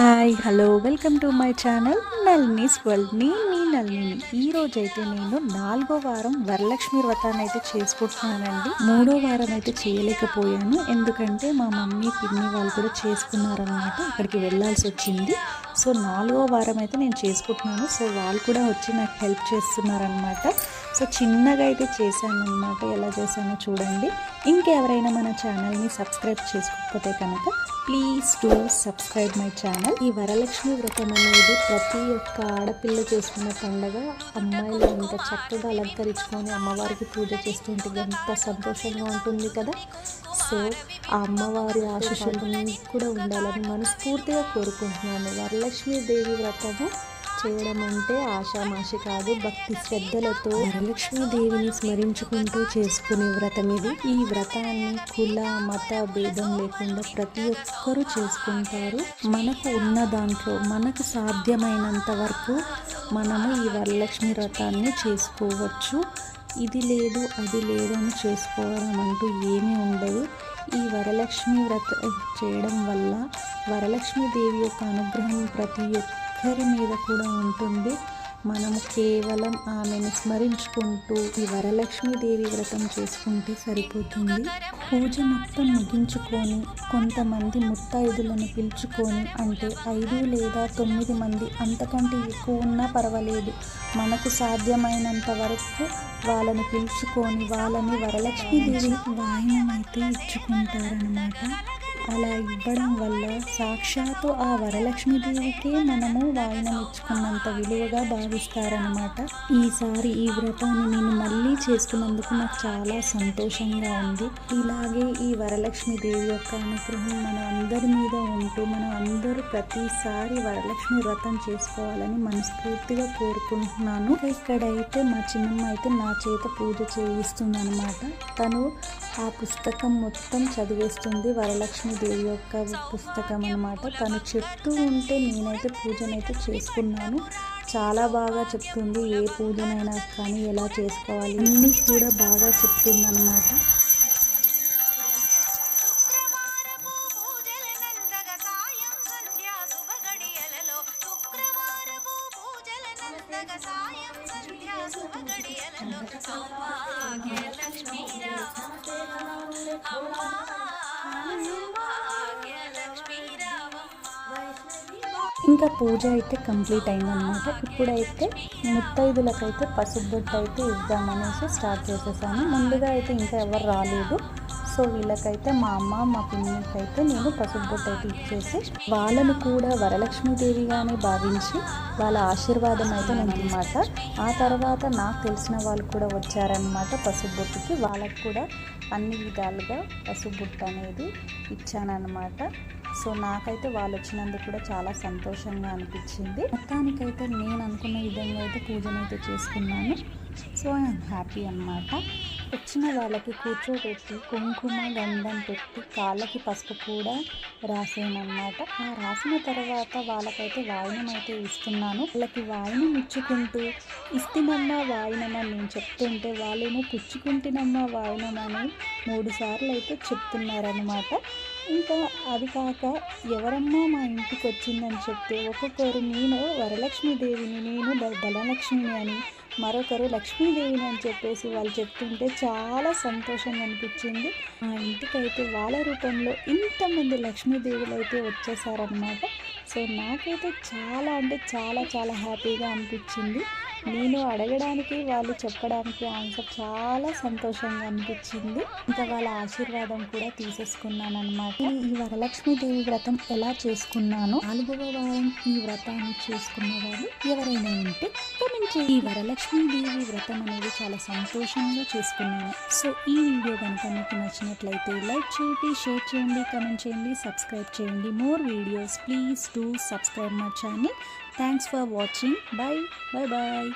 Hi hello welcome to my channel Nalini's world నేను మీ నల్నిని ఈ రోజు అయితే నేను నాలుగో వారం వరలక్ష్మి వ్రతాన్ని అయితే చేసుకుంటున్నానండి. మూడో వారం అయితే చేయలేకపోయాను. ఎందుకంటే మా మమ్మీ పిన్ని వాళ్ళు కూడా చేసుకున్నారనమాట అక్కడికి వెళ్ళాల్సి వచ్చింది. సో నాలుగో వారం అయితే నేను చేసుకుంటున్నాను. సో వాళ్ళు కూడా వచ్చి నాకు హెల్ప్ చేస్తున్నారనమాట సో చిన్నగా అయితే చేశాను అనమాట ఎలా చేశానో చూడండి. ఇంకెవరైనా మన ఛానల్ని సబ్స్క్రైబ్ చేసుకోకపోతే కనుక please to subscribe my channel. ఈ వరలక్ష్మి వ్రతం అనేది ప్రతి ఒక్క ఆడపిల్ల చేసుకున్న పండగ. అమ్మాయిలు ఎంత చక్కగా అలంకరించుకొని అమ్మవారికి పూజ చేస్తుంటే ఎంత సంతోషంగా ఉంటుంది కదా. సో ఆ అమ్మవారి ఆశీస్సులు కూడా ఉండాలని మనస్ఫూర్తిగా కోరుకుంటున్నాను. వరలక్ష్మి దేవి వ్రతము చేయడం అంటే ఆషామాషి కాదు భక్తి శ్రద్ధలతో వరలక్ష్మి దేవిని స్మరించుకుంటూ చేసుకునే వ్రతం ఇది. ఈ వ్రతాన్ని కుల మత భేదం లేకుండా ప్రతి ఒక్కరూ చేసుకుంటారు. మనకు ఉన్న దాంట్లో మనకు సాధ్యమైనంత వరకు మనము ఈ వరలక్ష్మి వ్రతాన్ని చేసుకోవచ్చు. ఇది లేదు అది లేదు అని చేసుకోవడం అంటూ ఏమీ ఉండదు. ఈ వరలక్ష్మి వ్రతం చేయడం వల్ల వరలక్ష్మి దేవి యొక్క అనుగ్రహం ప్రతి ఒక్కరి మీద కూడా ఉంటుంది. మనము కేవలం ఆమెను స్మరించుకుంటూ ఈ వరలక్ష్మీదేవి వ్రతం చేసుకుంటే సరిపోతుంది. పూజ మొత్తం ముగించుకొని కొంతమంది ముత్తైదులను పిలుచుకొని అంటే ఐదు లేదా తొమ్మిది మంది అంతకంటే ఎక్కువ ఉన్నా పర్వాలేదు. మనకు సాధ్యమైనంత వరకు వాళ్ళని పిలుచుకొని వాళ్ళని వరలక్ష్మీదేవి వాయినం అయితే ఇచ్చుకుంటారనమాట అలా ఇవ్వడం వల్ల సాక్షాత్తు ఆ వరలక్ష్మీదేవికే మనము వాయినం ఇచ్చుకున్నంత విలువగా భావిస్తారనమాట ఈసారి ఈ వ్రతాన్ని నేను మళ్ళీ చేసుకున్నందుకు నాకు చాలా సంతోషంగా ఉంది. ఇలాగే ఈ వరలక్ష్మీదేవి యొక్క అనుగ్రహం మన అందరి మీద ఉంటూ మనం అందరూ ప్రతిసారి వరలక్ష్మి వ్రతం చేసుకోవాలని మనస్ఫూర్తిగా కోరుకుంటున్నాను. ఇక్కడైతే మా చిన్నమ్మ అయితే నా చేత పూజ చేయిస్తుందనమాట తను ఆ పుస్తకం మొత్తం చదివేస్తుంది వరలక్ష్మీదేవి యొక్క పుస్తకం అనమాట తను చెప్తూ ఉంటే నేనైతే పూజనైతే చేసుకున్నాను. చాలా బాగా చెప్తుంది ఏ పూజనైనా కానీ ఎలా చేసుకోవాలి అన్నీ కూడా బాగా చెప్తుంది అనమాట సౌభాగ్య లక్ష్మీ అమ్మా సౌభాగ్య లక్ష్మీ ఇంకా పూజ అయితే కంప్లీట్ అయిందనమాట ఇప్పుడైతే ముత్తైదులకైతే పసుపు బొట్టు అయితే ఇద్దామనేసి స్టార్ట్ చేసేసాను. ముందుగా అయితే ఇంకా ఎవరు రాలేదు. సో వీళ్ళకైతే మా అమ్మ మా పిన్నికి అయితే నేను పసుబొట్టు అయితే ఇచ్చేసి వాళ్ళను కూడా వరలక్ష్మీదేవిగానే భావించి వాళ్ళ ఆశీర్వాదం అయితే నేను ఆ తర్వాత నాకు తెలిసిన వాళ్ళు కూడా వచ్చారనమాట పసుబొట్టుకి వాళ్ళకు కూడా అన్ని విధాలుగా పసుబొట్టు అనేది ఇచ్చానన్నమాట. సో నాకైతే వాళ్ళు వచ్చినందుకు కూడా చాలా సంతోషంగా అనిపించింది. మొత్తానికైతే నేను అనుకున్న విధంగా అయితే పూజనైతే చేసుకున్నాను. సో ఐఎమ్ హ్యాపీ అన్నమాట. వచ్చిన వాళ్ళకి కూర్చోబెట్టి కుంకుమ గంధం పెట్టి కాళ్ళకి పసుపు కూడా రాసానమాట ఆ రాసిన తర్వాత వాళ్ళకైతే వాయినం అయితే ఇస్తున్నాను. వాళ్ళకి వాయినం ఇచ్చుకుంటూ ఇస్తున్నమ్మా వాయినం అని నేను చెప్తుంటే వాళ్ళేమో పుచ్చుకుంటున్నమ్మా వాయినం అని మూడు సార్లు అయితే చెప్తున్నారనమాట ఇంకా అది కాక ఎవరమ్మా మా ఇంటికి వచ్చిందని చెప్తే ఒక్కొక్కరు నేను వరలక్ష్మీదేవిని నేను ధనలక్ష్మిని అని మరొకరు లక్ష్మీదేవిని అని చెప్పేసి వాళ్ళు చెప్తుంటే చాలా సంతోషంగా అనిపించింది. మా ఇంటికైతే వాళ్ళ రూపంలో ఇంతమంది లక్ష్మీదేవులు అయితే వచ్చేసారనమాట సో నాకైతే చాలా అంటే చాలా చాలా హ్యాపీగా అనిపించింది. నేను అడగడానికి వాళ్ళు చెప్పడానికి ఆన్సర్ చాలా సంతోషంగా అనిపించింది. ఇంకా వాళ్ళ ఆశీర్వాదం కూడా తీసేసుకున్నాను అనమాట ఈ వరలక్ష్మీదేవి వ్రతం ఎలా చేసుకున్నాను నాలుగవ వారం ఈ వ్రతాన్ని చేసుకున్న వాళ్ళు ఎవరైనా ఉంటే కమెంట్ చేయండి. ఈ వరలక్ష్మీదేవి వ్రతం అనేది చాలా సంతోషంగా చేసుకున్నాను. సో ఈ వీడియో కనుక మీకు నచ్చినట్లయితే లైక్ చేయండి షేర్ చేయండి కమెంట్ చేయండి సబ్స్క్రైబ్ చేయండి. More videos please to subscribe my channel Thanks for watching. Bye. Bye bye.